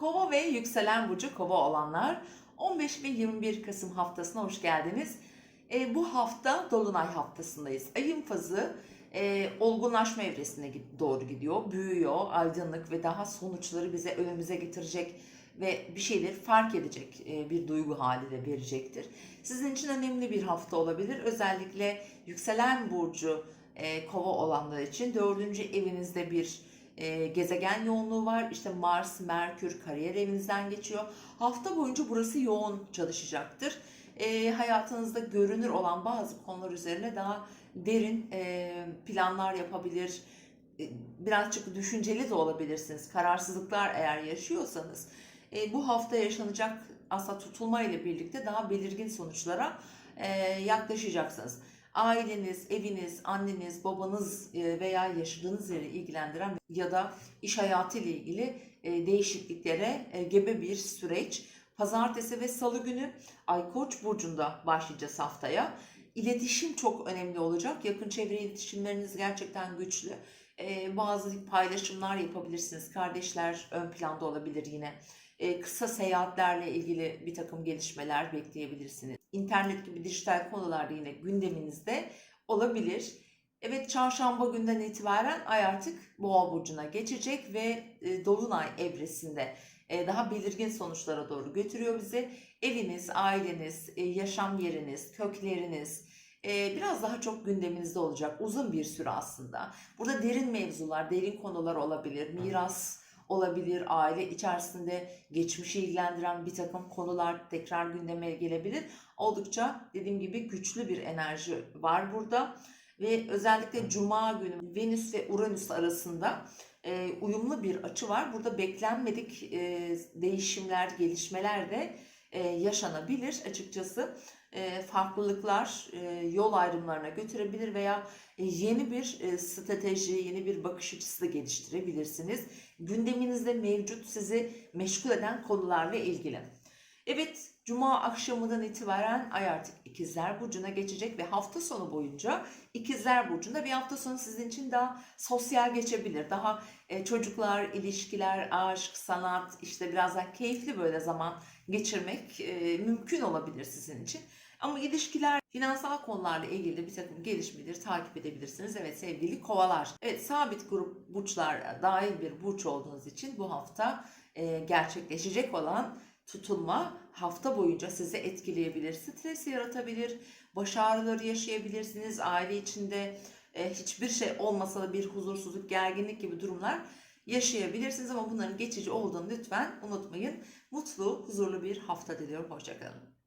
Kova ve yükselen burcu kova olanlar 15 ve 21 Kasım haftasına hoş geldiniz. E, bu hafta Dolunay haftasındayız. Ayın fazı e, olgunlaşma evresine doğru gidiyor. Büyüyor, aydınlık ve daha sonuçları bize önümüze getirecek ve bir şeyleri fark edecek e, bir duygu hali de verecektir. Sizin için önemli bir hafta olabilir. Özellikle yükselen burcu e, kova olanlar için dördüncü evinizde bir e, gezegen yoğunluğu var. İşte Mars, Merkür kariyer evinizden geçiyor. Hafta boyunca burası yoğun çalışacaktır. E, hayatınızda görünür olan bazı konular üzerine daha derin e, planlar yapabilir. E, birazcık düşünceli de olabilirsiniz. Kararsızlıklar eğer yaşıyorsanız. E, bu hafta yaşanacak aslında tutulma ile birlikte daha belirgin sonuçlara e, yaklaşacaksınız aileniz, eviniz, anneniz, babanız e, veya yaşadığınız yeri ilgilendiren ya da iş hayatı ile ilgili e, değişikliklere e, gebe bir süreç. Pazartesi ve salı günü Ay Koç burcunda başlayacağız haftaya. İletişim çok önemli olacak. Yakın çevre iletişimleriniz gerçekten güçlü. Bazı paylaşımlar yapabilirsiniz. Kardeşler ön planda olabilir yine. Kısa seyahatlerle ilgili bir takım gelişmeler bekleyebilirsiniz. İnternet gibi dijital konular da yine gündeminizde olabilir. Evet çarşamba günden itibaren ay artık boğa burcuna geçecek ve dolunay evresinde daha belirgin sonuçlara doğru götürüyor bizi. Eviniz, aileniz, yaşam yeriniz, kökleriniz e, biraz daha çok gündeminizde olacak. Uzun bir süre aslında. Burada derin mevzular, derin konular olabilir. Miras olabilir, aile içerisinde geçmişi ilgilendiren bir takım konular tekrar gündeme gelebilir. Oldukça dediğim gibi güçlü bir enerji var burada ve özellikle Cuma günü Venüs ve Uranüs arasında e, uyumlu bir açı var. Burada beklenmedik e, değişimler, gelişmeler de e, yaşanabilir açıkçası. E, farklılıklar e, yol ayrımlarına götürebilir veya e, yeni bir strateji, yeni bir bakış açısı da geliştirebilirsiniz. Gündeminizde mevcut sizi meşgul eden konularla ilgili. Evet, Cuma akşamından itibaren Ay artık İkizler Burcu'na geçecek ve hafta sonu boyunca İkizler Burcu'nda bir hafta sonu sizin için daha sosyal geçebilir. Daha çocuklar, ilişkiler, aşk, sanat, işte biraz daha keyifli böyle zaman geçirmek mümkün olabilir sizin için. Ama ilişkiler, finansal konularla ilgili de bir takım gelişmeleri takip edebilirsiniz. Evet sevgili kovalar. Evet sabit grup burçlar dahil bir burç olduğunuz için bu hafta e, gerçekleşecek olan tutulma hafta boyunca sizi etkileyebilir. Stres yaratabilir, baş ağrıları yaşayabilirsiniz. Aile içinde e, hiçbir şey olmasa da bir huzursuzluk, gerginlik gibi durumlar yaşayabilirsiniz. Ama bunların geçici olduğunu lütfen unutmayın. Mutlu, huzurlu bir hafta diliyorum. Hoşçakalın.